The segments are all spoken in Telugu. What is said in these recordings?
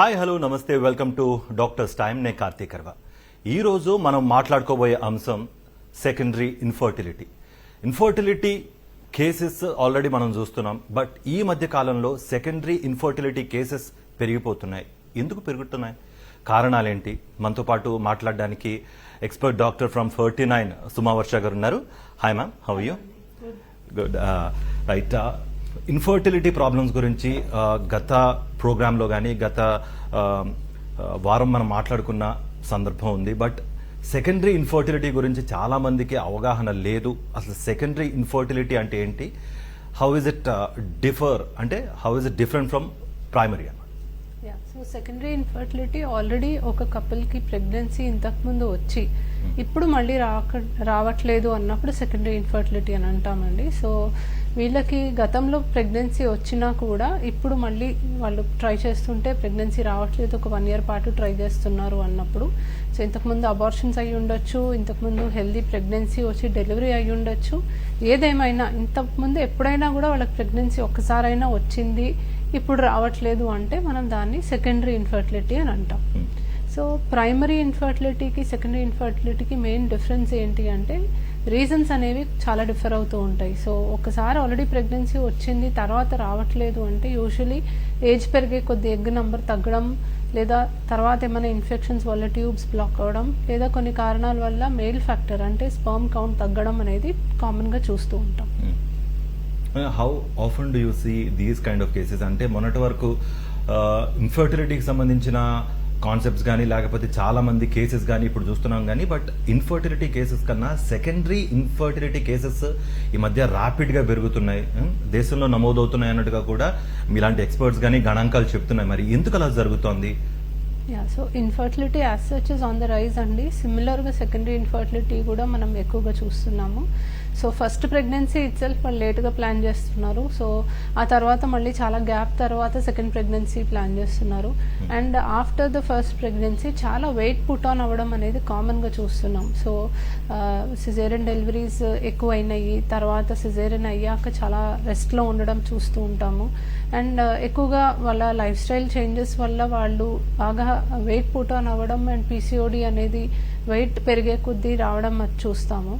Hi hello namaste welcome to doctors time నే కార్తీక్ కర్వ ఈరోజు మనం మాట్లాడుకోబోయే అంశం secondary infertility. Infertility cases already మనం చూస్తున్నాం బట్ ఈ మధ్య కాలంలో సెకండరీ ఇన్ఫర్టిలిటీ కేసెస్ పెరిగిపోతున్నాయి. ఎందుకు పెరుగుతున్నాయి? కారణాలేంటి? మనతో పాటు మాట్లాడడానికి expert doctor from Ferty nine Suma Varsha గారు ఉన్నారు. Hi ma'am how you? Good. Right infertility problems గురించి గత ప్రోగ్రాంలో కానీ గత వారం మనం మాట్లాడుకున్న సందర్భం ఉంది. బట్ సెకండరీ ఇన్ఫర్టిలిటీ గురించి చాలా మందికి అవగాహన లేదు. అసలు సెకండరీ ఇన్ఫర్టిలిటీ అంటే ఏంటి? హౌ ఇస్ ఇట్ డిఫర్ అంటే how is it different from primary అన్నమాట yeah so secondary infertility already ఒక కపుల్కి ప్రెగ్నెన్సీ ఇంతకుముందు వచ్చి ఇప్పుడు మళ్ళీ రాక రావట్లేదు అన్నప్పుడు సెకండరీ ఇన్ఫర్టిలిటీ అని అంటామండి. సో వీళ్ళకి గతంలో ప్రెగ్నెన్సీ వచ్చినా కూడా ఇప్పుడు మళ్ళీ వాళ్ళు ట్రై చేస్తుంటే ప్రెగ్నెన్సీ రావట్లేదు. ఒక వన్ ఇయర్ పాటు ట్రై చేస్తున్నారు అన్నప్పుడు. సో ఇంతకుముందు అబార్షన్స్ అయి ఉండొచ్చు ఇంతకుముందు హెల్దీ ప్రెగ్నెన్సీ వచ్చి డెలివరీ అయి ఉండొచ్చు. ఏదేమైనా ఇంతకుముందు ఎప్పుడైనా కూడా వాళ్ళకి ప్రెగ్నెన్సీ ఒక్కసారైనా వచ్చింది ఇప్పుడు రావట్లేదు అంటే మనం దాన్ని సెకండరీ ఇన్ఫర్టిలిటీ అని అంటాం. సో ప్రైమరీ ఇన్ఫర్టిలిటీకి సెకండరీ ఇన్ఫర్టిలిటీకి మెయిన్ డిఫరెన్స్ ఏంటి అంటే రీజన్స్ అనేవి చాలా డిఫర్ అవుతూ ఉంటాయి. సో ఒకసారి ఆల్రెడీ ప్రెగ్నెన్సీ వచ్చింది తర్వాత రావట్లేదు అంటే యూజువలీ ఏజ్ పెరిగే కొద్ది ఎగ్ నెంబర్ తగ్గడం లేదా తర్వాత ఏమైనా ఇన్ఫెక్షన్స్ వల్ల ట్యూబ్స్ బ్లాక్ అవ్వడం లేదా కొన్ని కారణాల వల్ల మెయిల్ ఫ్యాక్టర్ అంటే స్పర్మ్ కౌంట్ తగ్గడం అనేది కామన్గా చూస్తూ ఉంటాం. How often do you see these kind of cases అంటే మొన్నటి వరకు uh, ఇన్ఫర్టిలిటీకి సంబంధించిన కాన్సెప్ట్స్ కానీ లేకపోతే చాలా మంది కేసెస్ కానీ ఇప్పుడు చూస్తున్నాం కానీ బట్ ఇన్ఫర్టిలిటీ కేసెస్ కన్నా సెకండరీ ఇన్ఫర్టిలిటీ కేసెస్ ఈ మధ్య ర్యాపిడ్గా పెరుగుతున్నాయి. దేశంలో నమోదవుతున్నాయి అన్నట్టుగా కూడా మీలాంటి ఎక్స్పర్ట్స్ కానీ గణాంకాలు చెప్తున్నాయి. మరి ఎందుకు అలా జరుగుతోంది? Yeah so infertility as such is on the rise అండి. సిమిలర్గా సెకండరీ ఇన్ఫర్టిలిటీ కూడా మనం ఎక్కువగా చూస్తున్నాము. So first pregnancy itself వాళ్ళు లేట్గా ప్లాన్ చేస్తున్నారు. సో ఆ తర్వాత మళ్ళీ చాలా గ్యాప్ తర్వాత సెకండ్ ప్రెగ్నెన్సీ ప్లాన్ చేస్తున్నారు. And after the first pregnancy చాలా వెయిట్ పుట్ ఆన్ అవ్వడం అనేది కామన్గా చూస్తున్నాం. సో సిజేరియన్ డెలివరీస్ ఎక్కువ అయినాయి తర్వాత సిజేరియన్ అయ్యాక చాలా రెస్ట్లో ఉండడం చూస్తూ ఉంటాము. అండ్ ఎక్కువగా వాళ్ళ లైఫ్ స్టైల్ చేంజెస్ వల్ల వాళ్ళు బాగా వెయిట్ పుట్ ఆన్ అవ్వడం అండ్ పీసీఓడి అనేది వెయిట్ పెరిగే కొద్దీ రావడం అది చూస్తాము.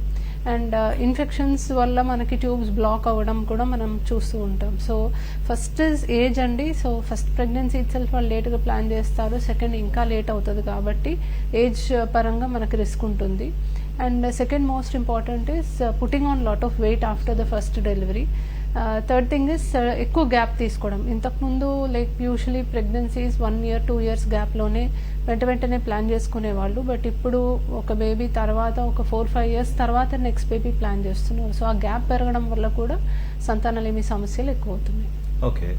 అండ్ uh, ఇన్ఫెక్షన్స్ వల్ల మనకి ట్యూబ్స్ బ్లాక్ అవ్వడం కూడా మనం చూస్తూ ఉంటాం. సో ఫస్ట్ ఏజ్ అండి. సో ఫస్ట్ ప్రెగ్నెన్సీ ఇట్సెల్ఫ్ వాళ్ళు లేట్గా ప్లాన్ చేస్తారు. సెకండ్ ఇంకా లేట్ అవుతుంది కాబట్టి ఏజ్ పరంగా మనకి రిస్క్ ఉంటుంది. And second most important is putting on lot of weight after the first delivery third thing is ఎక్కువ గ్యాప్ తీసుకోవడం. ఇంతకుముందు like usually pregnancies one year two years గ్యాప్లోనే వెంట వెంటనే ప్లాన్ చేసుకునేవాళ్ళు. బట్ ఇప్పుడు ఒక బేబీ తర్వాత ఒక ఫోర్ ఫైవ్ ఇయర్స్ తర్వాత నెక్స్ట్ బేబీ ప్లాన్ చేస్తున్నారు. సో ఆ గ్యాప్ పెరగడం వల్ల కూడా సంతానలేమి సమస్యలు ఎక్కువ అవుతున్నాయి ఓకే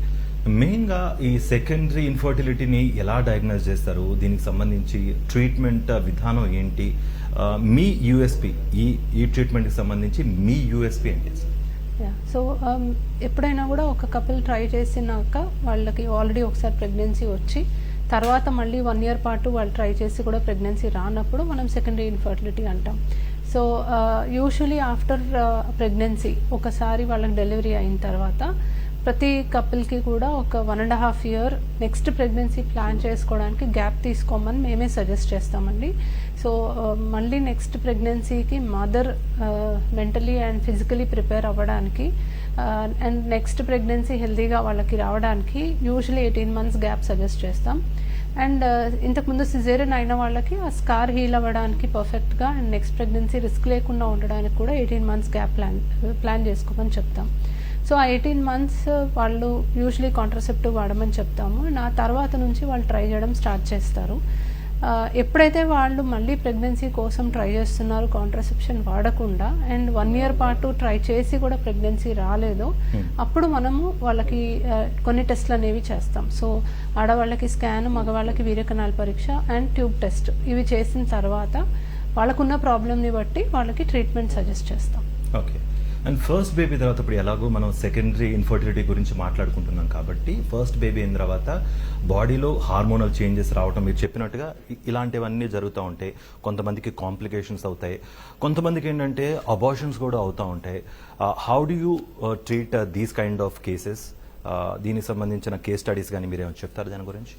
మెయిన్గా ఈ సెకండరీ ఇన్ఫర్టిలిటీని ఎలా డయాగ్నోస్ చేస్తారు? దీనికి సంబంధించి ట్రీట్మెంట్ uh, విధానం ఏంటి? Uh, మీ యూఎస్పి ఈ ఈ ట్రీట్మెంట్కి సంబంధించి మీ యూఎస్పి ఏంటి? సో um, ఎప్పుడైనా కూడా ఒక కపుల్ ట్రై చేసినాక వాళ్ళకి ఆల్రెడీ ఒకసారి ప్రెగ్నెన్సీ వచ్చి తర్వాత మళ్ళీ వన్ ఇయర్ పాటు వాళ్ళు ట్రై చేసి కూడా ప్రెగ్నెన్సీ రానప్పుడు మనం సెకండరీ ఇన్ఫర్టిలిటీ అంటాం. సో యూజువలీ ఆఫ్టర్ ప్రెగ్నెన్సీ ఒకసారి వాళ్ళకి డెలివరీ అయిన తర్వాత ప్రతి కపుల్కి కూడా ఒక one and half year next pregnancy plan చేసుకోవడానికి గ్యాప్ తీసుకోమని మేమే సజెస్ట్ చేస్తామండి. సో uh, మళ్ళీ next ప్రెగ్నెన్సీకి mother mentally and physically prepare అవ్వడానికి అండ్ నెక్స్ట్ ప్రెగ్నెన్సీ హెల్తీగా వాళ్ళకి రావడానికి usually eighteen months gap suggest చేస్తాం. అండ్ uh, ఇంతకుముందు సిజేరియన్ అయిన వాళ్ళకి ఆ స్కార్ హీల్ అవ్వడానికి పర్ఫెక్ట్గా అండ్ నెక్స్ట్ ప్రెగ్నెన్సీ రిస్క్ లేకుండా ఉండడానికి కూడా eighteen months gap plan plan చేసుకోమని చెప్తాం. సో ఆ ఎయిటీన్ మంత్స్ uh, వాళ్ళు యూజువలీ కాంట్రసెప్టివ్ వాడమని చెప్తాము. నా తర్వాత నుంచి వాళ్ళు ట్రై చేయడం స్టార్ట్ చేస్తారు. ఎప్పుడైతే వాళ్ళు మళ్ళీ ప్రెగ్నెన్సీ కోసం ట్రై చేస్తున్నారు కాంట్రసెప్షన్ వాడకుండా అండ్ వన్ ఇయర్ పాటు ట్రై చేసి కూడా ప్రెగ్నెన్సీ రాలేదో Hmm. అప్పుడు మనము వాళ్ళకి కొన్ని టెస్ట్లు అనేవి చేస్తాం. సో ఆడవాళ్ళకి స్కాన్ మగవాళ్ళకి వీర్యకణాల పరీక్ష అండ్ ట్యూబ్ టెస్ట్ ఇవి చేసిన తర్వాత వాళ్ళకున్న ప్రాబ్లమ్ని బట్టి వాళ్ళకి ట్రీట్మెంట్ సజెస్ట్ చేస్తాం. ఓకే అండ్ ఫస్ట్ బేబీ తర్వాత ఇప్పుడు ఎలాగో మనం సెకండరీ ఇన్ఫర్టిలిటీ గురించి మాట్లాడుకుంటున్నాం కాబట్టి ఫస్ట్ బేబీ అయిన తర్వాత బాడీలో హార్మోనల్ చేంజెస్ రావటం మీరు చెప్పినట్టుగా ఇలాంటివన్నీ జరుగుతూ ఉంటాయి కొంతమందికి కాంప్లికేషన్స్ అవుతాయి. కొంతమందికి ఏంటంటే అబార్షన్స్ కూడా అవుతూ ఉంటాయి. How do you treat these kind of cases దీనికి సంబంధించిన కేస్ స్టడీస్ కానీ మీరు ఏమైనా చెప్తారు దాని గురించి?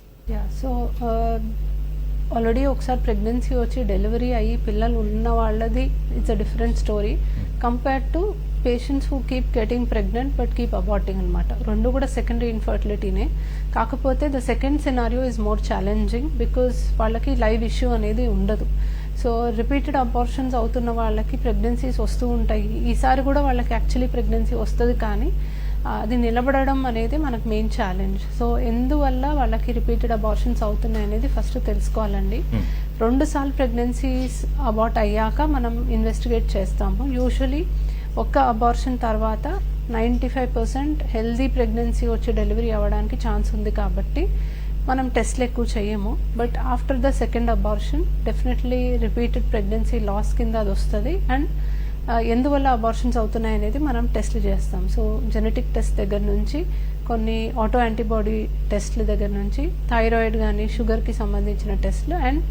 సో ఆల్రెడీ uh, ఒకసారి ప్రెగ్నెన్సీ వచ్చి డెలివరీ అయ్యి పిల్లలు ఉన్న వాళ్ళది it's a different story compare to patients who keep getting pregnant but keep aborting అనమాట రెండు కూడా సెకండరీ ఇన్ఫర్టిలిటీనే కాకపోతే the second scenario is more challenging because వాళ్ళకి లైవ్ ఇష్యూ అనేది ఉండదు. సో రిపీటెడ్ అబార్షన్స్ అవుతున్న వాళ్ళకి ప్రెగ్నెన్సీస్ వస్తూ ఉంటాయి. ఈసారి కూడా వాళ్ళకి యాక్చువల్లీ ప్రెగ్నెన్సీ వస్తుంది కానీ అది నిలబడడం అనేది మనకు మెయిన్ ఛాలెంజ్ సో ఎందువల్ల వాళ్ళకి రిపీటెడ్ అబార్షన్స్ అవుతున్నాయి అనేది ఫస్ట్ తెలుసుకోవాలండి. Hmm. రెండు సార్లు ప్రెగ్నెన్సీస్ అబార్ట్ అయ్యాక మనం ఇన్వెస్టిగేట్ చేస్తాము. యూజువలీ ఒక్క అబార్షన్ తర్వాత ninety five percent healthy pregnancy వచ్చి డెలివరీ అవ్వడానికి ఛాన్స్ ఉంది కాబట్టి మనం టెస్ట్లు ఎక్కువ చేయము. But after the second abortion definitely repeated pregnancy loss కింద అది వస్తుంది. అండ్ uh, ఎందువల్ల అబార్షన్స్ అవుతున్నాయి అనేది మనం టెస్ట్లు చేస్తాం. సో జెనెటిక్ టెస్ట్ దగ్గర నుంచి కొన్ని ఆటో యాంటీబాడీ టెస్ట్ల దగ్గర నుంచి థైరాయిడ్ కానీ షుగర్కి సంబంధించిన టెస్ట్లు అండ్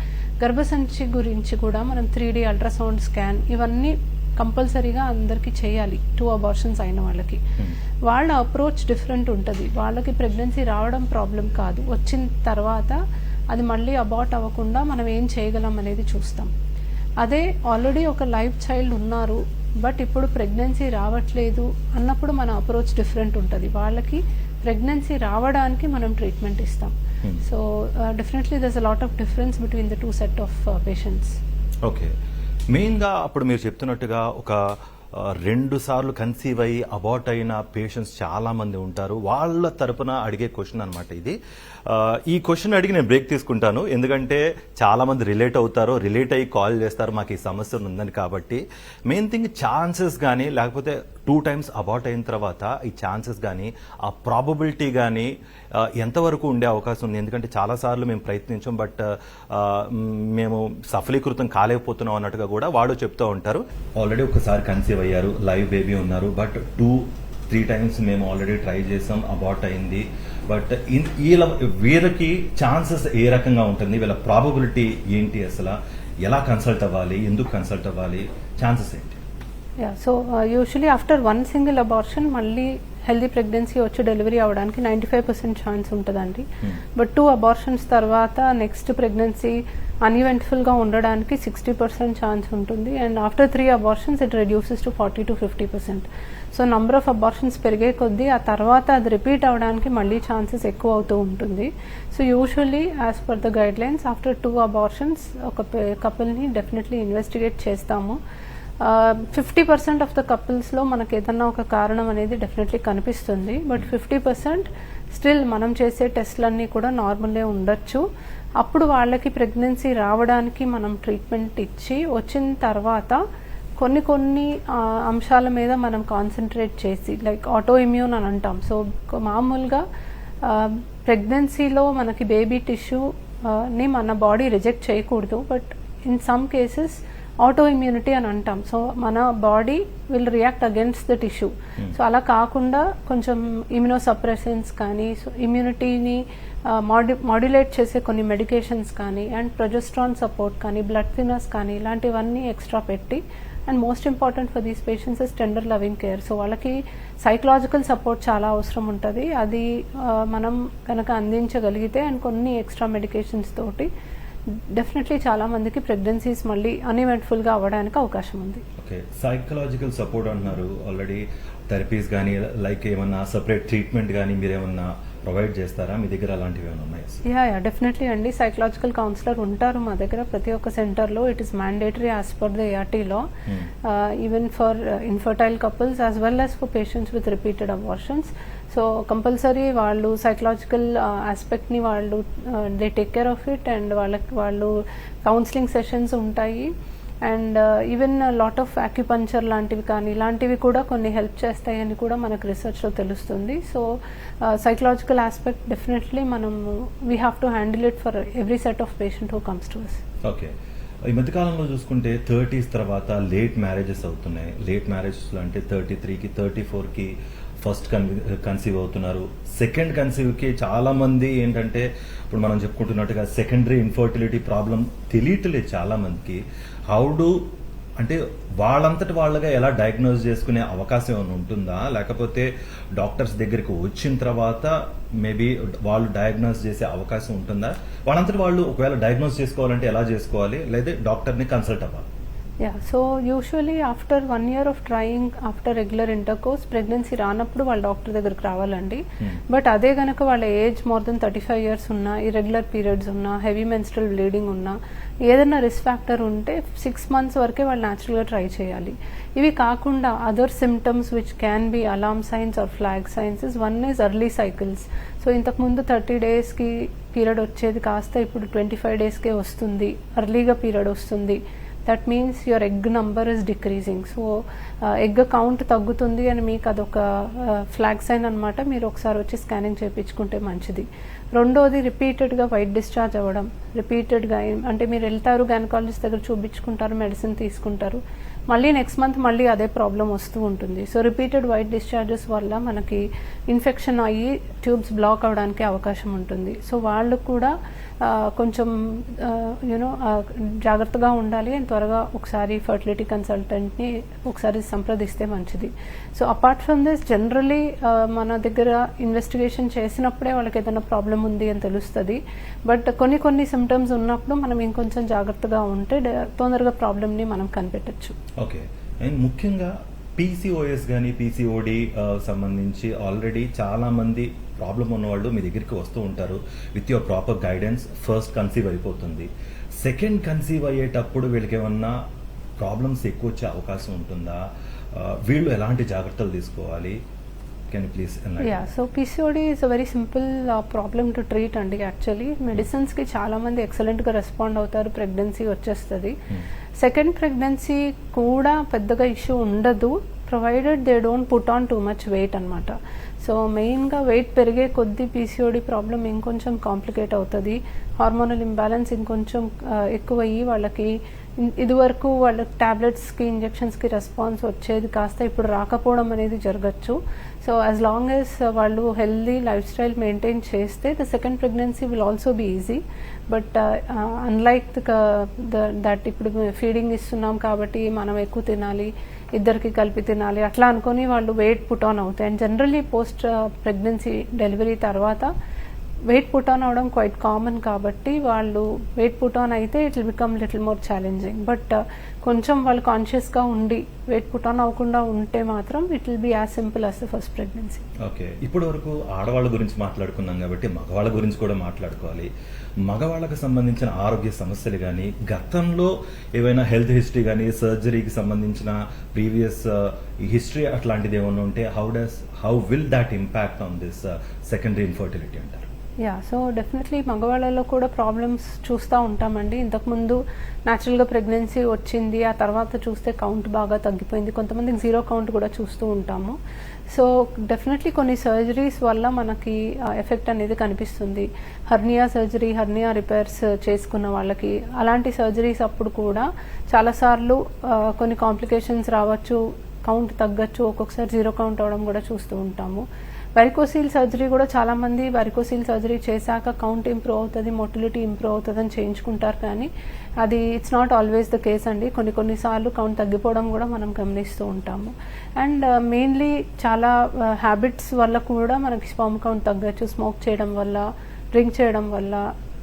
గర్భసంచి గురించి కూడా మనం త్రీ డీ అల్ట్రాసౌండ్ స్కాన్ ఇవన్నీ కంపల్సరీగా అందరికీ చేయాలి. టూ అబార్షన్స్ అయిన వాళ్ళకి. Hmm. వాళ్ళ అప్రోచ్ డిఫరెంట్ ఉంటుంది. వాళ్ళకి ప్రెగ్నెన్సీ రావడం ప్రాబ్లం కాదు. వచ్చిన తర్వాత అది మళ్ళీ అబార్ట్ అవ్వకుండా మనం ఏం చేయగలం అనేది చూస్తాం. అదే ఆల్రెడీ ఒక లైఫ్ చైల్డ్ ఉన్నారు బట్ ఇప్పుడు ప్రెగ్నెన్సీ రావట్లేదు అన్నప్పుడు మన అప్రోచ్ డిఫరెంట్ ఉంటుంది. వాళ్ళకి ప్రెగ్నెన్సీ రావడానికి మనం ట్రీట్మెంట్ ఇస్తాం. So definitely thus a lot of difference between the two set of patients okay మెయిన్గా అప్పుడు మీరు చెప్తున్నట్టుగా ఒక రెండు సార్లు కన్సీవ్ అయ్యి అబార్ట్ అయిన పేషెంట్స్ చాలామంది ఉంటారు. వాళ్ళ తరపున అడిగే క్వశ్చన్ అనమాట ఇది. ఈ క్వశ్చన్ అడిగి నేను బ్రేక్ తీసుకుంటాను. ఎందుకంటే చాలామంది రిలేట్ అవుతారు రిలేట్ అయ్యి కాల్ చేస్తారు మాకు ఈ సమస్య ఉందని కాబట్టి. మెయిన్ థింగ్ ఛాన్సెస్ కానీ లేకపోతే టూ టైమ్స్ అబార్ట్ అయిన తర్వాత ఈ ఛాన్సెస్ కానీ ఆ ప్రాబబిలిటీ కానీ ఎంతవరకు ఉండే అవకాశం ఉంది. ఎందుకంటే చాలాసార్లు మేము ప్రయత్నించాం బట్ మేము సఫలీకృతం కాలేకపోతున్నాం అన్నట్టుగా కూడా వాడు చెప్తూ ఉంటారు. ఆల్రెడీ ఒకసారి కన్సీవ్ అయ్యారు లైవ్ బేబీ ఉన్నారు బట్ టూ త్రీ టైమ్స్ మేము ఆల్రెడీ ట్రై చేసాం అబార్ట్ అయింది. బట్ వీళ్ళ వీళ్ళకి ఛాన్సెస్ ఏ రకంగా ఉంటుంది వీళ్ళ ప్రాబబిలిటీ ఏంటి అసలు ఎలా కన్సల్ట్ అవ్వాలి ఎందుకు కన్సల్ట్ అవ్వాలి ఛాన్సెస్ ఏంటి? So usually after one single abortion మళ్ళీ హెల్దీ ప్రెగ్నెన్సీ వచ్చి డెలివరీ అవ్వడానికి నైంటీ ఫైవ్ పర్సెంట్ ఛాన్స్ ఉంటుందండి. బట్ టూ అబార్షన్స్ తర్వాత నెక్స్ట్ ప్రెగ్నెన్సీ అన్ఈవెంట్ఫుల్గా ఉండడానికి సిక్స్టీ పర్సెంట్ ఛాన్స్ ఉంటుంది. And after three abortions it reduces to forty to fifty percent so number of abortions పెరిగే కొద్దీ ఆ తర్వాత అది రిపీట్ అవ్వడానికి మళ్ళీ ఛాన్సెస్ ఎక్కువ అవుతూ ఉంటుంది. So usually as per the guidelines after two abortions ఒక కపుల్ని డెఫినెట్లీ ఇన్వెస్టిగేట్ చేస్తాము. ఫిఫ్టీ పర్సెంట్ ఆఫ్ ద కపుల్స్లో మనకి ఏదన్నా ఒక కారణం అనేది డెఫినెట్లీ కనిపిస్తుంది. బట్ ఫిఫ్టీ పర్సెంట్ స్టిల్ మనం చేసే టెస్ట్లన్నీ కూడా నార్మలే ఉండొచ్చు. అప్పుడు వాళ్ళకి ప్రెగ్నెన్సీ రావడానికి మనం ట్రీట్మెంట్ ఇచ్చి వచ్చిన తర్వాత కొన్ని కొన్ని అంశాల మీద మనం కాన్సన్ట్రేట్ చేసి లైక్ ఆటో ఇమ్యూన్ అని అంటాం. సో మామూలుగా ప్రెగ్నెన్సీలో మనకి బేబీ టిష్యూని మన బాడీ రిజెక్ట్ చేయకూడదు. But in some cases auto immunity అని అంటాం. సో మన body will react against the tissue so అలా కాకుండా కొంచెం ఇమ్యూనో సప్రెసెన్స్ కానీ సో ఇమ్యూనిటీని మాడ్యు మాడ్యులేట్ చేసే కొన్ని మెడికేషన్స్ కానీ అండ్ ప్రొజెస్ట్రాన్ సపోర్ట్ కానీ బ్లడ్ థినర్స్ కానీ ఇలాంటివన్నీ ఎక్స్ట్రా పెట్టి and most important for these patients is tender loving care so వాళ్ళకి సైకలాజికల్ సపోర్ట్ చాలా అవసరం ఉంటుంది. అది మనం కనుక అందించగలిగితే అండ్ కొన్ని ఎక్స్ట్రా మెడికేషన్స్ తోటి డెఫినెట్లీ చాలా మందికి ప్రెగ్నెన్సీస్ మళ్ళీ అన్ఈవెంట్ఫుల్గా అవ్వడానికి అవకాశం ఉంది. ఓకే సైకలాజికల్ సపోర్ట్ అంటున్నారు. ఆల్రెడీ థెరపీస్ కానీ లైక్ ఏమన్నా సపరేట్ ట్రీట్మెంట్ కానీ మీరు ఏమన్నా ప్రొవైడ్ చేస్తారా? మీ దగ్గర అలాంటివి ఏమైనా ఉన్నాయి యా యా డెఫినెట్లీ అండి. సైకలాజికల్ కౌన్సిలర్ ఉంటారు మా దగ్గర. ప్రతి ఒక్క సెంటర్లో it is mandatory as per the ఏఆర్టీలో Hmm. Even for infertile couples as well as for patients with repeated abortions so compulsory వాళ్ళు సైకలాజికల్ ఆస్పెక్ట్ని వాళ్ళు they take care of it and వాళ్ళకి వాళ్ళు కౌన్సిలింగ్ సెషన్స్ ఉంటాయి. And even lot of acupuncture లాంటివి కానీ ఇలాంటివి కూడా కొన్ని హెల్ప్ చేస్తాయని కూడా మనకు రీసెర్చ్లో తెలుస్తుంది. సో సైకలాజికల్ ఆస్పెక్ట్ డెఫినెట్లీ మనం we have to handle it for every set of patient who comes to us okay ఈ మధ్యకాలంలో చూసుకుంటే థర్టీస్ తర్వాత లేట్ మ్యారేజెస్ అవుతున్నాయి. లేట్ మ్యారేజెస్ అంటే థర్టీ త్రీకి థర్టీ ఫోర్కి ఫస్ట్ కన్ కన్సీవ్ అవుతున్నారు. సెకండ్ కన్సీవ్కి చాలామంది ఏంటంటే ఇప్పుడు మనం చెప్పుకుంటున్నట్టుగా సెకండరీ ఇన్ఫర్టిలిటీ ప్రాబ్లం తెలియట్లేదు చాలామందికి హౌ డు అంటే వాళ్ళంతటి వాళ్ళగా ఎలా డయాగ్నోజ్ చేసుకునే అవకాశం ఏమైనా ఉంటుందా? లేకపోతే డాక్టర్స్ దగ్గరికి వచ్చిన తర్వాత మేబీ వాళ్ళు డయాగ్నోజ్ చేసే అవకాశం ఉంటుందా? వాళ్ళంతటి వాళ్ళు ఒకవేళ డయాగ్నోజ్ చేసుకోవాలంటే ఎలా చేసుకోవాలి? లేదా డాక్టర్ని కన్సల్ట్ అవ్వాలి? Yeah so usually after one year of trying after regular intercourse pregnancy రానప్పుడు వాళ్ళ డాక్టర్ దగ్గరికి రావాలండి. Hmm. బట్ అదే గనక వాళ్ళ age more than thirty five years ఉన్నా ఇరెగ్యులర్ పీరియడ్స్ ఉన్నా హెవీ మెన్స్ట్రల్ బ్లీడింగ్ ఉన్నా ఏదైనా రిస్క్ ఫ్యాక్టర్ ఉంటే సిక్స్ మంత్స్ వరకే వాళ్ళు న్యాచురల్గా ట్రై చేయాలి. ఇవి కాకుండా other symptoms which can be alarm signs or flag signs is one is early cycles so ఇంతకుముందు థర్టీ డేస్కి పీరియడ్ వచ్చేది కాస్త ఇప్పుడు ట్వంటీ ఫైవ్ డేస్కే వస్తుంది. ఎర్లీగా పీరియడ్ వస్తుంది. That means your egg number is decreasing so egg count తగ్గుతుంది అని మీకు అదొక ఫ్లాగ్ సైన్ అనమాట మీరు ఒకసారి వచ్చి స్కానింగ్ చేయించుకుంటే మంచిది. రెండోది రిపీటెడ్గా వైట్ డిశ్చార్జ్ అవ్వడం. రిపీటెడ్గా అంటే మీరు వెళ్తారు గైనకాలజిస్ట్ దగ్గర చూపించుకుంటారు మెడిసిన్ తీసుకుంటారు. మళ్ళీ నెక్స్ట్ మంత్ మళ్ళీ అదే ప్రాబ్లం వస్తూ ఉంటుంది. సో రిపీటెడ్ వైట్ డిశ్చార్జెస్ వల్ల మనకి ఇన్ఫెక్షన్ అయ్యి ట్యూబ్స్ బ్లాక్ అవడానికి అవకాశం ఉంటుంది. సో వాళ్ళు కూడా కొంచెం యూనో జాగ్రత్తగా ఉండాలి. అండ్ త్వరగా ఒకసారి ఫర్టిలిటీ కన్సల్టెంట్ని ఒకసారి సంప్రదిస్తే మంచిది. So apart from this generally మన దగ్గర ఇన్వెస్టిగేషన్ చేసినప్పుడే వాళ్ళకి ఏదైనా ప్రాబ్లం ఉంది అని తెలుస్తుంది. బట్ కొన్ని కొన్ని సిమ్టమ్స్ ఉన్నప్పుడు మనం ఇంకొంచెం జాగ్రత్తగా ఉంటే డ- తొందరగా ప్రాబ్లమ్ని మనం కనిపెట్టచ్చు. ఓకే. అండ్ ముఖ్యంగా పీసీఓఎస్ కానీ పీసీఓడి సంబంధించి ఆల్రెడీ చాలా మంది ప్రాబ్లం ఉన్నవాళ్ళు మీ దగ్గరికి వస్తూ ఉంటారు. With your proper guidance first conceive అయిపోతుంది. సెకండ్ కన్సీవ్ అయ్యేటప్పుడు వీళ్ళకి ఏమన్నా ప్రాబ్లమ్స్ ఎక్కువ వచ్చే అవకాశం ఉంటుందా? వీళ్ళు ఎలాంటి జాగ్రత్తలు తీసుకోవాలి? Can please yeah so PCOD is a very simple problem to treat అండి యాక్చువల్లీ మెడిసిన్స్కి చాలా మంది ఎక్సలెంట్గా రెస్పాండ్ అవుతారు ప్రెగ్నెన్సీ వచ్చేస్తుంది. సెకండ్ ప్రెగ్నెన్సీ కూడా పెద్దగా ఇష్యూ ఉండదు provided they don't put on too much weight అనమాట సో మెయిన్గా వెయిట్ పెరిగే కొద్దీ పీసీఓడి ప్రాబ్లం ఇంకొంచెం కాంప్లికేట్ అవుతుంది. హార్మోనల్ ఇంబ్యాలెన్స్ ఇంకొంచెం ఎక్కువ అయ్యి వాళ్ళకి ఇదివరకు వాళ్ళ టాబ్లెట్స్కి ఇంజెక్షన్స్కి రెస్పాన్స్ వచ్చేది కాస్త ఇప్పుడు రాకపోవడం అనేది జరగచ్చు. సో యాజ్ లాంగ్ యాజ్ వాళ్ళు హెల్దీ లైఫ్ స్టైల్ మెయింటైన్ చేస్తే the second pregnancy will also be easy but unlike that ఇప్పుడు ఫీడింగ్ ఇస్తున్నాం కాబట్టి మనం ఎక్కువ తినాలి ఇద్దరికి కలిపి తినాలి అట్లా అనుకొని వాళ్ళు వెయిట్ పుట్ ఆన్ అవుతాయి. And generally post pregnancy delivery తర్వాత వెయిట్ పుట్ ఆన్ అవడం క్వైట్ కామన్ కాబట్టి వాళ్ళు వెయిట్ పుట్ ఆన్ అయితే it will become little more challenging but కొంచెం వాళ్ళు కాన్షియస్గా ఉండి వెయిట్ పుట్ ఆన్ అవ్వకుండా ఉంటే మాత్రం it will be as simple as the first pregnancy okay ఇప్పటి వరకు ఆడవాళ్ళ గురించి మాట్లాడుకున్నాం కాబట్టి మగవాళ్ళ గురించి కూడా మాట్లాడుకోవాలి. మగవాళ్ళకి సంబంధించిన ఆరోగ్య సమస్యలు కానీ గతంలో ఏవైనా హెల్త్ హిస్టరీ కానీ సర్జరీకి సంబంధించిన ప్రీవియస్ హిస్టరీ uh, అట్లాంటిది ఏమైనా ఉంటే how does how will that impact on this secondary infertility అంటే? యా సో డెఫినెట్లీ మగవాళ్ళలో కూడా ప్రాబ్లమ్స్ చూస్తూ ఉంటామండి. ఇంతకుముందు న్యాచురల్గా ప్రెగ్నెన్సీ వచ్చింది ఆ తర్వాత చూస్తే కౌంట్ బాగా తగ్గిపోయింది. కొంతమందికి జీరో కౌంట్ కూడా చూస్తూ ఉంటాము. సో డెఫినెట్లీ కొన్ని సర్జరీస్ వల్ల మనకి ఎఫెక్ట్ అనేది కనిపిస్తుంది. హర్నియా సర్జరీ హర్నియా రిపేర్స్ చేసుకున్న వాళ్ళకి. అలాంటి సర్జరీస్ అప్పుడు కూడా చాలాసార్లు కొన్ని కాంప్లికేషన్స్ రావచ్చు కౌంట్ తగ్గచ్చు ఒక్కొక్కసారి జీరో కౌంట్ అవడం కూడా చూస్తూ ఉంటాము. వెరికోసీల్ సర్జరీ కూడా చాలా మంది వెరికోసీల్ సర్జరీ చేశాక కౌంట్ ఇంప్రూవ్ అవుతుంది మొటిలిటీ ఇంప్రూవ్ అవుతుంది అని చేయించుకుంటారు కానీ అది it's not always the case అండి. కొన్ని కొన్నిసార్లు కౌంట్ తగ్గిపోవడం కూడా మనం గమనిస్తూ ఉంటాము. అండ్ మెయిన్లీ చాలా హ్యాబిట్స్ వల్ల కూడా మనకి స్పామ్ కౌంట్ తగ్గచ్చు. స్మోక్ చేయడం వల్ల డ్రింక్ చేయడం వల్ల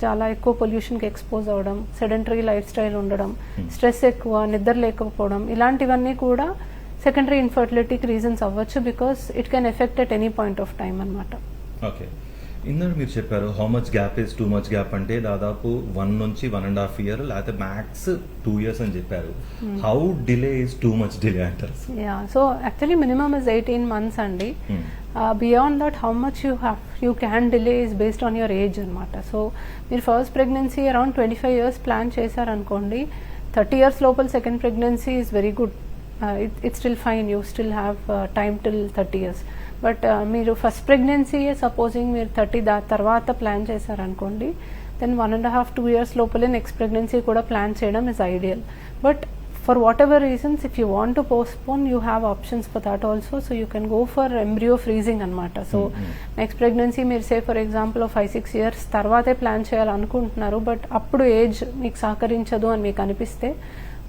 చాలా ఎక్కువ పొల్యూషన్కి ఎక్స్పోజ్ అవ్వడం సెడెంటరీ లైఫ్ స్టైల్ ఉండడం స్ట్రెస్ ఎక్కువ నిద్ర లేకపోవడం ఇలాంటివన్నీ కూడా సెకండరీ ఇన్ఫర్టిలిటీకి రీజన్స్ అవ్వచ్చు because it can affect at any point of time అనమాట ఓకే ఇందాక మీరు చెప్పారు how much gap is too much gap అంటే దాదాపు వన్ నుంచి వన్ అండ్ హాఫ్ ఇయర్ లేకపోతే మ్యాక్స్ టూ ఇయర్స్ అని చెప్పారు. How delay is too much delay అంటారు? Yeah so actually minimum is eighteen months అండి. Beyond that how much you have you can delay is based on your age అనమాట సో మీరు first pregnancy around twenty five years plan చేశారనుకోండి థర్టీ ఇయర్స్ లోపల second pregnancy is very good it still fine you still have time till thirty years but మీరు ఫస్ట్ ప్రెగ్నెన్సీ సపోజింగ్ మీరు థర్టీ దా తర్వాత ప్లాన్ చేశారనుకోండి then one and half two years లోపలే నెక్స్ట్ ప్రెగ్నెన్సీ కూడా ప్లాన్ చేయడం is ideal but for whatever reasons if you want to postpone you have options for that also so you can go for embryo freezing అనమాట సో. నెక్స్ట్ ప్రెగ్నెన్సీ మీరు say for example five six years తర్వాతే ప్లాన్ చేయాలనుకుంటున్నారు బట్ అప్పుడు ఏజ్ మీకు సహకరించదు అని మీకు అనిపిస్తే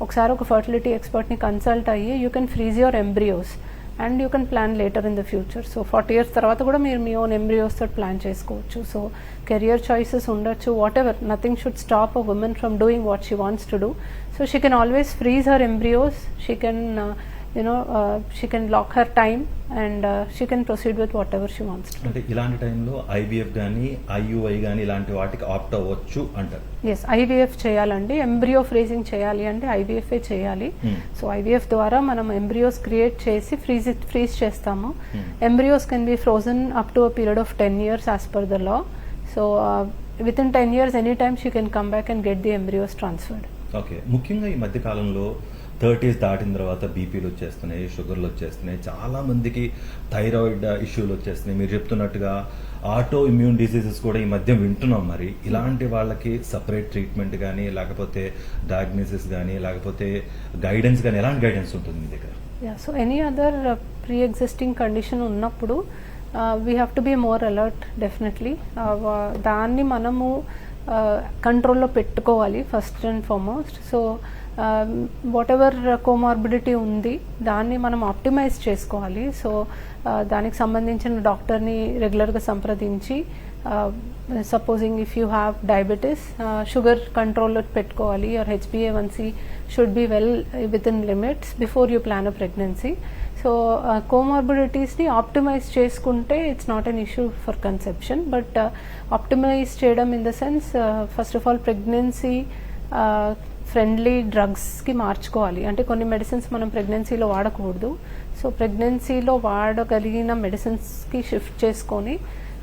ఒకసారి ఒక ఫర్టిలిటీ ఎక్స్పర్ట్ని కన్సల్ట్ అయ్యి you can freeze your embryos and you can plan later in the future so forty years తర్వాత కూడా మీరు మీ ఓన్ ఎంబ్రియోస్ తోటి ప్లాన్ చేసుకోవచ్చు. సో కెరియర్ చాయిసెస్ ఉండొచ్చు. Whatever nothing should stop a women from doing what she wants to do so she can always freeze her embryos she can you know she can lock her time and she can proceed with whatever she wants అంటే ఇలాంటి టైంలో ఐవీఎఫ్ కానీ ఐయుఐ కానీ ఇలాంటి వాటికి ఆప్ట్ అవ్వచ్చు అంటారు. ఎస్ ఐవీఎఫ్ చేయాలండి. ఎంబ్రియో ఫ్రీజింగ్ చేయాలి అంటే ఐవీఎఫ్ చేయాలి. Hmm. సో ఐవీఎఫ్ ద్వారా మనం ఎంబ్రియోస్ క్రియేట్ చేసి ఫ్రీజ్ ఫ్రీజ్ చేస్తాము. Hmm. Embryos can be frozen up to a period of ten years as per the law so within ten years any time she can come back and get the embryos transferred okay ముఖ్యంగా ఈ మధ్య కాలంలో థర్టీస్ దాటిన తర్వాత బీపీలు వచ్చేస్తున్నాయి షుగర్లు వచ్చేస్తున్నాయి చాలా మందికి థైరాయిడ్ ఇష్యూలు వచ్చేస్తున్నాయి. మీరు చెప్తున్నట్టుగా ఆటో ఇమ్యూన్ డిసీజెస్ కూడా ఈ మధ్య వింటున్నాం మరి. ఇలాంటి వాళ్ళకి సపరేట్ ట్రీట్మెంట్ కానీ లేకపోతే డయాగ్నోసిస్ కానీ లేకపోతే గైడెన్స్ కానీ ఎలాంటి గైడెన్స్ ఉంటుంది మీ దగ్గర? Yeah so any other pre existing condition ఉన్నప్పుడు we have to be more alert definitely దాన్ని మనము కంట్రోల్లో పెట్టుకోవాలి first and foremost so whatever comorbidity ఉంది దాన్ని మనం ఆప్టిమైజ్ చేసుకోవాలి. సో దానికి సంబంధించిన డాక్టర్ని రెగ్యులర్గా సంప్రదించి supposing if you have diabetes sugar కంట్రోల్లో పెట్టుకోవాలి. Or హెచ్బిఏవన్సీ should be well within limits before you plan a pregnancy so కోమార్బిడిటీస్ని optimise చేసుకుంటే it's not an issue for conception but optimise చేయడం in the sense first of all pregnancy friendly డ్రగ్స్కి మార్చుకోవాలి. అంటే కొన్ని మెడిసిన్స్ మనం ప్రెగ్నెన్సీలో వాడకూడదు. సో ప్రెగ్నెన్సీలో వాడగలిగిన మెడిసిన్స్కి షిఫ్ట్ చేసుకొని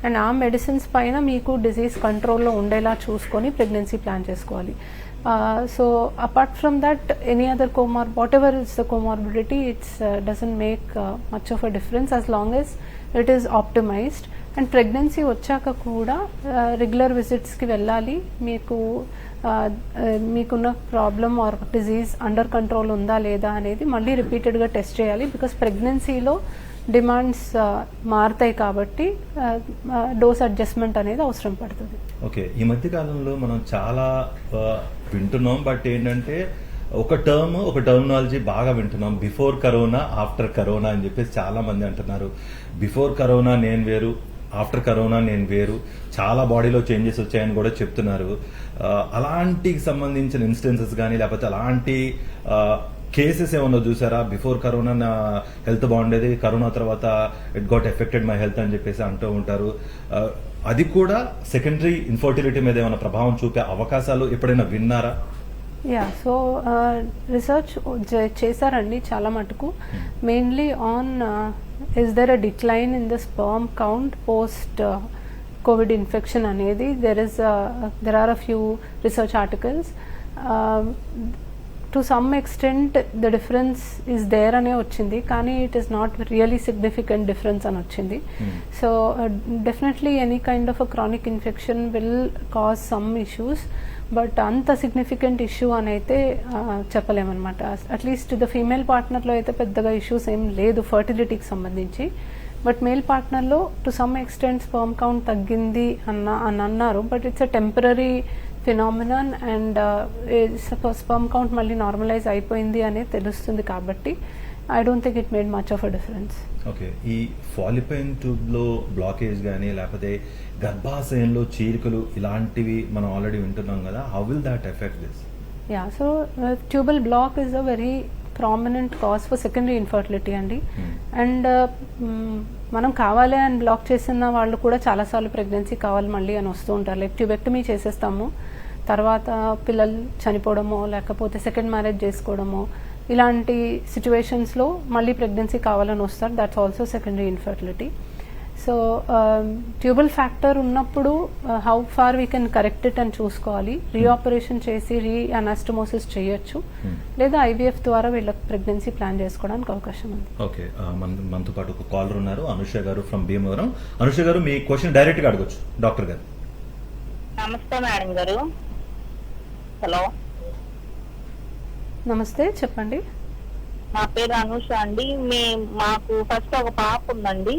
అండ్ ఆ మెడిసిన్స్ పైన మీకు డిజీజ్ కంట్రోల్లో ఉండేలా చూసుకొని ప్రెగ్నెన్సీ ప్లాన్ చేసుకోవాలి. So apart from that any other కోమార్ whatever is the comorbidity it's doesn't make much of a difference as long as it is optimised and pregnancy వచ్చాక కూడా రెగ్యులర్ విజిట్స్కి వెళ్ళాలి. మీకు మీకున్న problem or disease under control ఉందా లేదా అనేది మళ్ళీ రిపీటెడ్గా టెస్ట్ చేయాలి. బికాస్ ప్రెగ్నెన్సీలో డిమాండ్స్ మారుతాయి కాబట్టి డోస్ అడ్జస్ట్మెంట్ అనేది అవసరం పడుతుంది. ఓకే. ఈ మధ్య కాలంలో మనం చాలా వింటున్నాం. బట్ ఏంటంటే ఒక టర్మ్ ఒక టర్మినాలజీ బాగా వింటున్నాం. బిఫోర్ కరోనా ఆఫ్టర్ కరోనా అని చెప్పేసి చాలా మంది అంటున్నారు. బిఫోర్ కరోనా నేను వేరు ఆఫ్టర్ కరోనా నేను వేరు. చాలా బాడీలో చేంజెస్ వచ్చాయని కూడా చెప్తున్నారు. అలాంటికి సంబంధించిన ఇన్స్టెన్సెస్ కానీ లేకపోతే అలాంటి కేసెస్ ఏమన్నా చూసారా? బిఫోర్ కరోనా నా హెల్త్ బాగుండేది కరోనా తర్వాత it got affected my health అని చెప్పేసి అంటూ ఉంటారు. అది కూడా సెకండరీ ఇన్ఫర్టిలిటీ మీద ఏమైనా ప్రభావం చూపే అవకాశాలు ఎప్పుడైనా విన్నారా? యా సో రీసెర్చ్ చేశారండి చాలా మటుకు. Mainly on is there a decline in the sperm count post COVID infection అనేది? There is there are a few research articles to some extent the difference is there అనే వచ్చింది కానీ it is not really significant difference అని వచ్చింది. So definitely any kind of a chronic infection will cause some issues but అంత సిగ్నిఫికెంట్ ఇష్యూ అని అయితే చెప్పలేమన్నమాట. అట్లీస్ట్ ద ఫీమేల్ పార్ట్నర్లో అయితే పెద్దగా ఇష్యూస్ ఏం లేదు ఫర్టిలిటీకి సంబంధించి. But male పార్ట్నర్లో to some extent sperm count తగ్గింది అన్న అని అన్నారు but it's a temporary phenomenon and sperm count మళ్ళీ నార్మలైజ్ అయిపోయింది అనేది తెలుస్తుంది కాబట్టి I don't think it made much of a difference okay ఈ ఫాలిపైన్ ట్యూబ్లో బ్లాకేజ్ కానీ లేకపోతే గర్భాశయంలో చీలికలు ఇలాంటివి మనం ఆల్రెడీ వింటున్నాం కదా how will that affect this yeah so tubal block is a very prominent cause for secondary infertility అండి. Hmm. అండ్ మనం కావాలి అని బ్లాక్ చేసిన వాళ్ళు కూడా చాలాసార్లు ప్రెగ్నెన్సీ కావాలి మళ్ళీ అని వస్తూ ఉంటారు. లైక్ ట్యూబెక్టమీ చేసేస్తాము. తర్వాత పిల్లలు చనిపోవడమో లేకపోతే సెకండ్ మ్యారేజ్ చేసుకోవడమో ఇలాంటి సిచ్యువేషన్స్లో మళ్ళీ ప్రెగ్నెన్సీ కావాలని వస్తారు. That's also secondary infertility so tubal factor ఉన్నప్పుడు how far we can correct it అని చూసుకోవాలి. రీఆపరేషన్ చేసి రీ అనాస్టమోసిస్ చేయొచ్చు. Hmm. లేదా ఐవీఎఫ్ ద్వారా వీళ్ళకి ప్రెగ్నెన్సీ ప్లాన్ చేసుకోవడానికి అవకాశం ఉంది. ఓకే మనతో పాటు ఒక కాలర్ ఉన్నారు. అనుష గారు ఫ్రమ్ భీమవరం. అనుష గారు మీ క్వశ్చన్ డైరెక్ట్గా అడగొచ్చు. డాక్టర్ గారు. నమస్తే మేడం గారు. హలో. నమస్తే చెప్పండి. నా పేరు అనూష అండి. మే మాకు ఫస్ట్ ఒక పాప ఉందండి.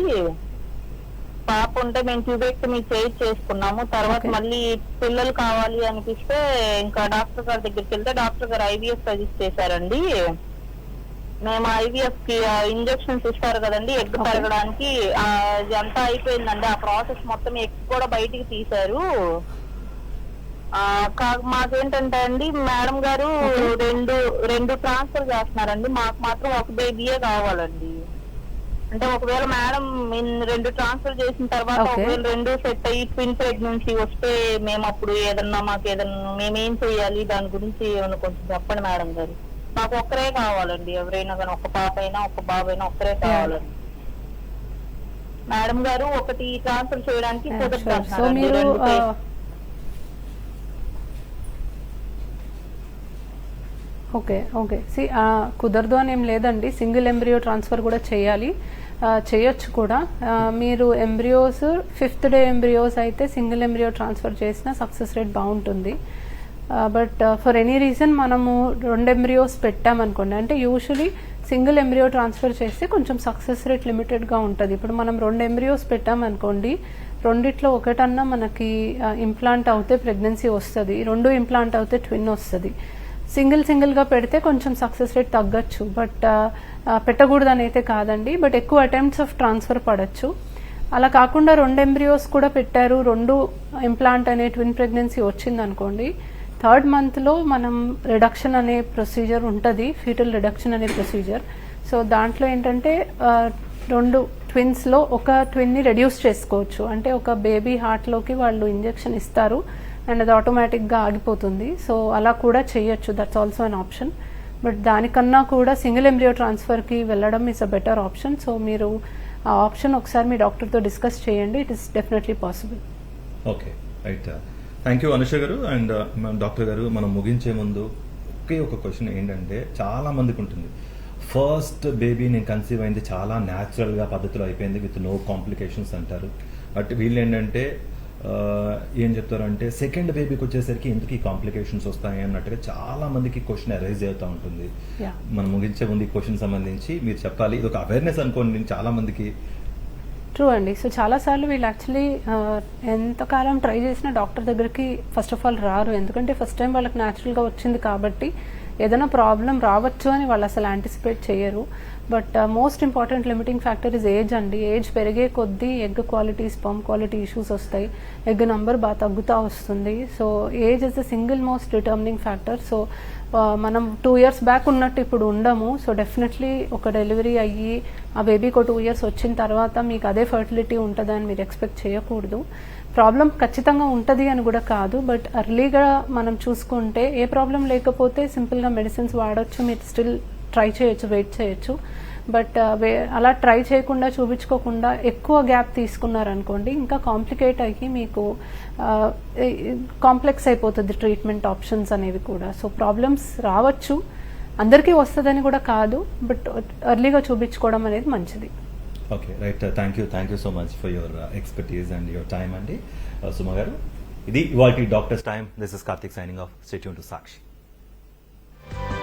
పాప ఉంటే మేము ట్యూబెక్టమీ చేసి చేసుకున్నాము. తర్వాత. మళ్ళీ పిల్లలు కావాలి అనిపిస్తే ఇంకా డాక్టర్ గారి దగ్గరికి వెళ్తే డాక్టర్ గారు ఐవీఎఫ్ సజెస్ట్ చేశారండి. మేము ఐవీఎఫ్కి ఇంజెక్షన్స్ ఇస్తారు కదండి ఎగ్. పెరగడానికి అంతా అయిపోయిందండి. ఆ ప్రాసెస్ మొత్తం ఎగ్ కూడా బయటికి తీశారు. మాకేంటంటే అండి మేడం గారు. రెండు రెండు ట్రాన్స్ఫర్ చేస్తున్నారండి. మాకు మాత్రం ఒక బేబీయే కావాలండి. అంటే ఒకవేళ మేడం రెండు ట్రాన్స్ఫర్ చేసిన తర్వాత. ఒకవేళ రెండు సెట్ అయ్యి ట్విన్ ప్రెగ్నెన్సీ వస్తే మేము అప్పుడు ఏదన్నా మాకు ఏదన్నా మేమేం చేయాలి? దాని గురించి ఏమన్నా కొంచెం చెప్పండి మేడం గారు. మాకు ఒక్కరే కావాలండి. ఎవరైనా కానీ ఒక పాప అయినా ఒక బాబు అయినా ఒక్కరే కావాలండి. మేడం గారు ఒకటి ట్రాన్స్ఫర్ చేయడానికి సో కుదరదు మీరు రెండు ఆ, పే- ఓకే ఓకే. సి కుదరదు అని ఏం లేదండి. సింగిల్ ఎంబ్రియో ట్రాన్స్ఫర్ కూడా చేయాలి. చేయొచ్చు కూడా. మీరు ఎంబ్రియోస్ ఫిఫ్త్ డే ఎంబ్రియోస్ అయితే సింగిల్ ఎంబ్రియో ట్రాన్స్ఫర్ చేసిన సక్సెస్ రేట్ బాగుంటుంది. బట్ ఫర్ ఎనీ రీజన్ మనము రెండు ఎంబ్రియోస్ పెట్టామనుకోండి. అంటే యూజువలీ సింగిల్ ఎంబ్రియో ట్రాన్స్ఫర్ చేస్తే కొంచెం సక్సెస్ రేట్ లిమిటెడ్గా ఉంటుంది. ఇప్పుడు మనం రెండు ఎంబ్రియోస్ పెట్టామనుకోండి రెండిట్లో ఒకటన్నా మనకి ఇంప్లాంట్ అవుతే ప్రెగ్నెన్సీ వస్తుంది. రెండు ఇంప్లాంట్ అవుతే ట్విన్ వస్తుంది. సింగిల్ సింగిల్గా పెడితే కొంచెం సక్సెస్ రేట్ తగ్గచ్చు. బట్ పెట్టకూడదని అయితే కాదండి. బట్ ఎక్కువ అటెంప్ట్స్ ఆఫ్ ట్రాన్స్ఫర్ పడచ్చు. అలా కాకుండా రెండు ఎంబ్రియోస్ కూడా పెట్టారు. రెండు ఇంప్లాంట్ అనే ట్విన్ ప్రెగ్నెన్సీ వచ్చింది అనుకోండి థర్డ్ మంత్లో మనం రిడక్షన్ అనే ప్రొసీజర్ ఉంటుంది ఫీటల్ రిడక్షన్ అనే ప్రొసీజర్. సో దాంట్లో ఏంటంటే రెండు ట్విన్స్లో ఒక ట్విన్ని రెడ్యూస్ చేసుకోవచ్చు. అంటే ఒక బేబీ హార్ట్లోకి వాళ్ళు ఇంజెక్షన్ ఇస్తారు. అండ్ అది ఆటోమేటిక్గా ఆగిపోతుంది. సో అలా కూడా చేయొచ్చు. That's also an option but దానికన్నా కూడా సింగిల్ ఎంబ్రియో ట్రాన్స్ఫర్కి వెళ్ళడం is a better option so మీరు ఆ ఆప్షన్ ఒకసారి మీ డాక్టర్తో డిస్కస్ చేయండి. It is definitely possible okay right thank you Anusha గారు. అండ్ డాక్టర్ uh, గారు మనం ముగించే ముందు ఒకే ఒక క్వశ్చన్ ఏంటంటే చాలా మందికి ఉంటుంది. ఫస్ట్ బేబీ నేను కన్సీవ్ అయింది చాలా న్యాచురల్గా పద్ధతిలో అయిపోయింది విత్ నో కాంప్లికేషన్స్ అంటారు. బట్ వీళ్ళు ఏంటంటే ఏం చెప్తారంటే సెకండ్ బేబీకి వచ్చేసరికి ఎందుకు ఈ కాంప్లికేషన్స్ వస్తాయి అన్నట్టుగా చాలా మందికి క్వశ్చన్ అరైజ్ అవుతూ ఉంటుంది. మనం ముగించే ముందు ఈ క్వశ్చన్ సంబంధించి మీరు చెప్పాలి. ఇది ఒక అవేర్నెస్ అనుకోండి చాలా మందికి. ట్రూ అండి. సో చాలాసార్లు వీళ్ళు యాక్చువల్లీ ఎంతకాలం ట్రై చేసినా డాక్టర్ దగ్గరికి ఫస్ట్ ఆఫ్ ఆల్ రారు. ఎందుకంటే ఫస్ట్ టైం వాళ్ళకి న్యాచురల్గా వచ్చింది కాబట్టి ఏదైనా ప్రాబ్లం రావచ్చు అని వాళ్ళు అసలు యాంటిసిపేట్ చేయరు. But most important limiting factor is age అండి. ఏజ్ పెరిగే కొద్దీ egg quality sperm quality issues వస్తాయి. ఎగ్ నంబర్ బాగా తగ్గుతూ వస్తుంది. So age is the single most determining factor so మనం టూ ఇయర్స్ బ్యాక్ ఉన్నట్టు ఇప్పుడు ఉండము. సో డెఫినెట్లీ ఒక డెలివరీ అయ్యి ఆ బేబీకి ఒక టూ ఇయర్స్ వచ్చిన తర్వాత మీకు అదే ఫర్టిలిటీ ఉంటుందని మీరు ఎక్స్పెక్ట్ చేయకూడదు. ప్రాబ్లం ఖచ్చితంగా ఉంటుంది అని కూడా కాదు బట్ అర్లీగా మనం చూసుకుంటే ఏ ప్రాబ్లం లేకపోతే సింపుల్గా మెడిసిన్స్ వాడొచ్చు మీరు స్టిల్ ట్రై చేయొచ్చు వెయిట్ చేయొచ్చు. బట్ అలా ట్రై చేయకుండా చూపించుకోకుండా ఎక్కువ గ్యాప్ తీసుకున్నారనుకోండి ఇంకా కాంప్లికేట్ అయ్యి మీకు కాంప్లెక్స్ అయిపోతుంది ట్రీట్మెంట్ ఆప్షన్స్ అనేవి కూడా. సో ప్రాబ్లమ్స్ రావచ్చు అందరికీ వస్తుందని కూడా కాదు బట్ ఎర్లీగా చూపించుకోవడం అనేది మంచిది. Okay right thank you thank you so much for your expertise and your time అండి సుమ గారు ఇది ఇవాల్టీ doctors time. This is Karthik signing off stay tuned to Sakshi thank you